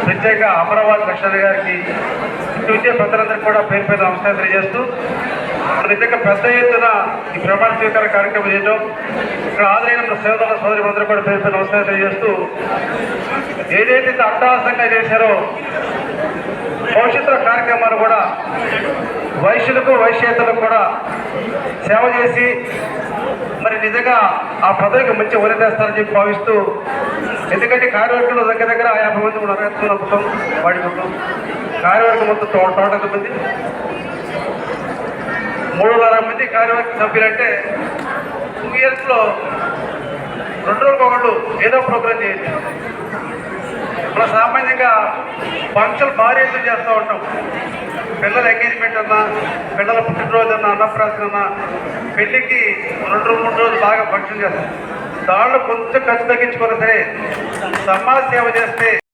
ప్రత్యేక అమరావతి లక్ష్మణ గారికి చూసే ప్రజలందరికీ కూడా పేరు పేరు నమస్కారం తెలియజేస్తూ నిజంగా పెద్ద ఎత్తున ఈ ప్రమాణ స్వీకార కార్యక్రమం చేయడం ఇక్కడ ఆదరైన సేవల సోదరి మందరూ కూడా పేరు పేరు నమస్కారం తెలియజేస్తూ ఏదైతే అట్టహాసంగా చేశారో భవిష్యత్తు కార్యక్రమాలు కూడా వైశ్యులకు వైశ్యేతలకు కూడా సేవ చేసి నిజంగా ఆ పదవికి మంచి వరితేస్తారని చెప్పి భావిస్తూ ఎందుకంటే కార్యవర్గంలో దగ్గర దగ్గర యాభై మంది ఉన్నారు. ఎత్తున్న మొత్తం వాడి మొత్తం కార్యవర్గం మొత్తం టో- టోటల్ మంది. వందల మంది కార్యవర్గ సభ్యులంటే టూ ఇయర్స్లో రెండు రోజులకు ఒకళ్ళు ఏదో ప్రోగ్రామ్ చేయొచ్చు మన సామాన్యంగా ఫంక్షన్ భారీ ఎత్తున చేస్తూ ఉంటాం. పిల్లల ఎంగేజ్మెంట్ అన్నా పిల్లల పుట్టినరోజు అన్నా అన్నప్రాసన అన్నా పెళ్ళికి రెండు మూడు రోజులు బాగా ఫంక్షన్ చేస్తాం. దాంట్లో కొంచెం ఖర్చు తగ్గించుకున్నా సరే సమాజ సేవ చేస్తే